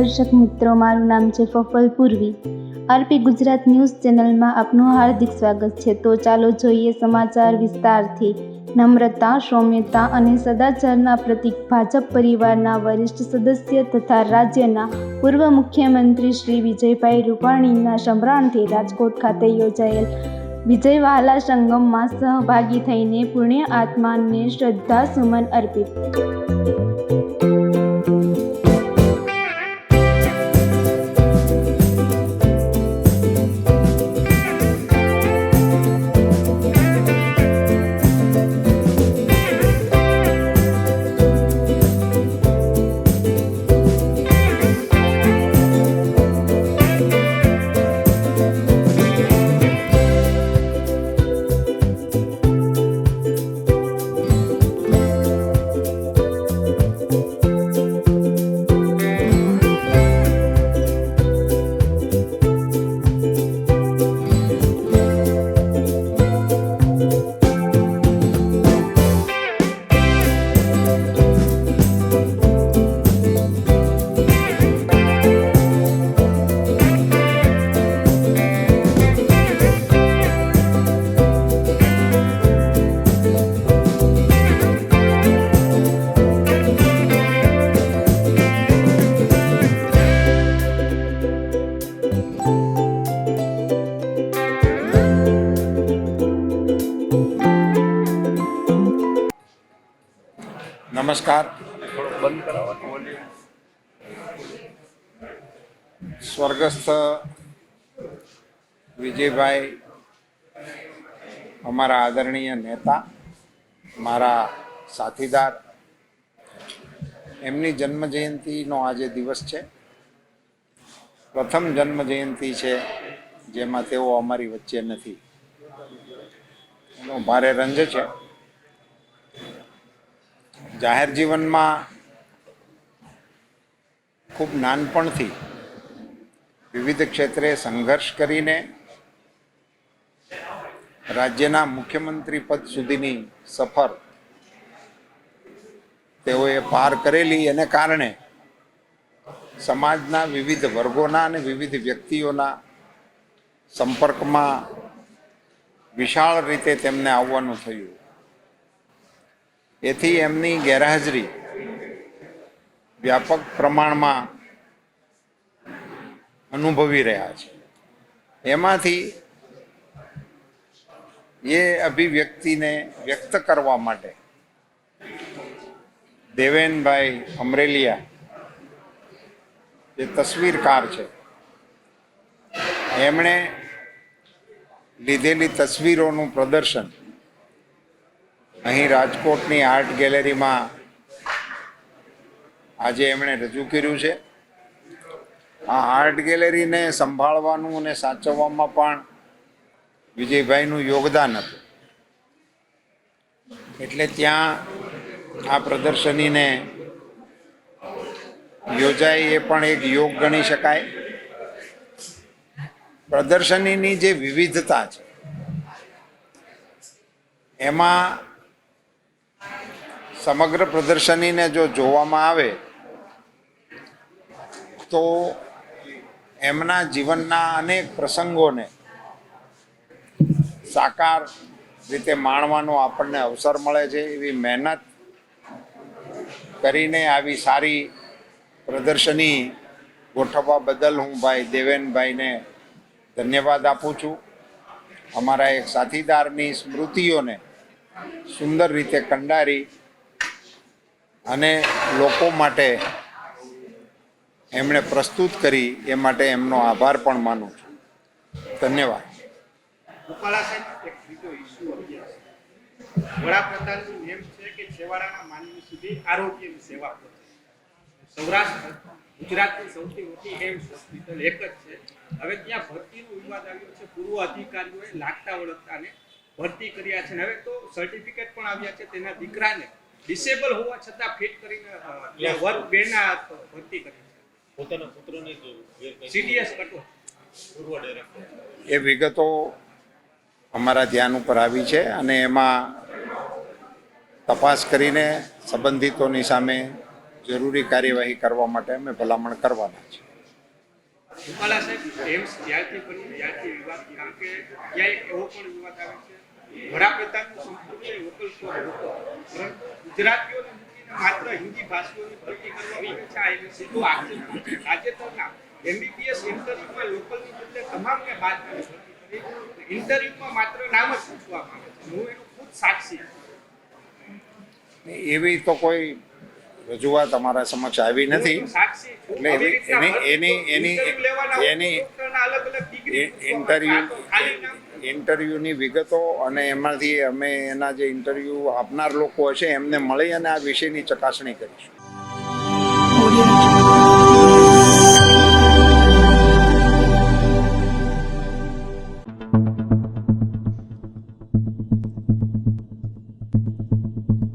દર્શક મિત્રો, મારું નામ છે ફફલ પૂર્વી. આરપી ગુજરાત ન્યૂઝ ચેનલમાં આપનું હાર્દિક સ્વાગત છે. તો ચાલો જોઈએ સમાચાર વિસ્તારથી. નમ્રતા, સૌમ્યતા અને સદાચારના પ્રતિક ભાજપ પરિવારના વરિષ્ઠ સદસ્ય તથા રાજ્યના પૂર્વ મુખ્યમંત્રી શ્રી વિજયભાઈ રૂપાણીના સંભરણથી રાજકોટ ખાતે યોજાયેલ વિજય વહાલા સંગમમાં સહભાગી થઈને પુણ્ય આત્માને શ્રદ્ધા સુમન અર્પિત. નમસ્કાર. સ્વર્ગસ્થ વિજયભાઈ, અમારા આદરણીય નેતા, મારા સાથીદાર, એમની જન્મ જયંતિનો આજે દિવસ છે. પ્રથમ જન્મ જયંતિ છે જેમાં તેઓ અમારી વચ્ચે નથી. એનો ભારે રંજ છે. જાહેર જીવનમાં ખૂબ નાનપણથી વિવિધ ક્ષેત્રે સંઘર્ષ કરીને રાજ્યના મુખ્યમંત્રી પદ સુધીની સફર તેઓએ પાર કરેલી. એને કારણે સમાજના વિવિધ વર્ગોના અને વિવિધ વ્યક્તિઓના સંપર્કમાં વિશાળ રીતે તેમને આવવાનું થયું. એથી એમની ગેરહાજરી વ્યાપક પ્રમાણમાં અનુભવી રહ્યા છે. એમાંથી એ અભિવ્યક્તિને વ્યક્ત કરવા માટે દેવેનભાઈ અમરેલિયા જે તસવીરકાર છે, એમણે લીધેલી તસવીરોનું પ્રદર્શન અહીં રાજકોટની આર્ટ ગેલેરીમાં આજે એમણે રજૂ કર્યું છે. આ આર્ટ ગેલેરીને સંભાળવાનું અને સાચવવામાં પણ વિજયભાઈનું યોગદાન હતું. એટલે ત્યાં આ પ્રદર્શનીને યોજાય એ પણ એક યોગ ગણી શકાય. પ્રદર્શનીની જે વિવિધતા છે, એમાં સમગ્ર પ્રદર્શનીને જો જોવામાં આવે, તો એમના જીવનના અનેક પ્રસંગોને સાકાર રીતે માણવાનો આપણને અવસર મળે છે. એવી મહેનત કરીને આવી સારી પ્રદર્શની ગોઠવવા બદલ હું ભાઈ દેવેનભાઈને ધન્યવાદ આપું છું. અમારા એક સાથીદારની સ્મૃતિઓને સુંદર રીતે કંડારી અને લોકો માટે એમણે પ્રસ્તુત કરી એ માટે એમનો આભાર પણ માનું છું. ધન્યવાદ. વડાપ્રધાનનું નેમ છે કે છેવાડાના માનવી સુધી આરોગ્યની સેવા સૌરાષ્ટ્ર, ગુજરાતની સૌથી મોટી એમ્સ હોસ્પિટલ એક જ છે. હવે ત્યાં ભરતીનો વિવાદ આવ્યો છે. પૂર્વ અધિકારીઓએ લાગતા વળગતાને ભરતી કર્યા છે. અને હવે તો સર્ટિફિકેટ પણ આવ્યા છે. તેના દીકરાને ડિસેબલ હોવા છતાં ફિટ કરીને અ, વર્ગ બેના ભરતી કરી પોતાના પુત્રને જ સીડીએસ કટો. પૂર્વ ડાયરેક્ટર એ વિગતો અમારા ધ્યાન ઉપર આવી છે અને એમાં તપાસ કરીને સંબંધિતોની સામે જરૂરી કાર્યવાહી કરવા માટે અમે ભલામણ કરવાના છે. રૂપાલા સાહેબ એમ્સ જ્યારથી બન્યું ત્યારથી વિવાદ કારણ કે ત્યાં એક એવો પણ વિવાદ આવે છે. વડાપ્રધાનનું સંપૂર્ણ લોકલ પરંતુ ગુજરાતીઓને મૂકીને માત્ર હિન્દી ભાષીઓની ભરતી કરવામાં આવે છે. આ એક સીધો આક્ષેપ તાજેતરના એમબીબીએસ ઇન્ટરવ્યુમાં લોકલની બદલે તમામને બાદ કરી ઇન્ટરવ્યુમાં માત્ર નામ જ પૂછવામાં આવે છે. હું એનો ખુદ સાક્ષી એવી તો કોઈ રજૂઆત અમારા સમક્ષ આવી નથી. એટલે એની- એની- એની- એની- ઇન્ટરવ્યુ ઇન્ટરવ્યુની વિગતો અને એમાંથી અમે એના જે ઇન્ટરવ્યુ આપનાર લોકો હશે એમને મળી અને આ વિષયની ચકાસણી કરીશું.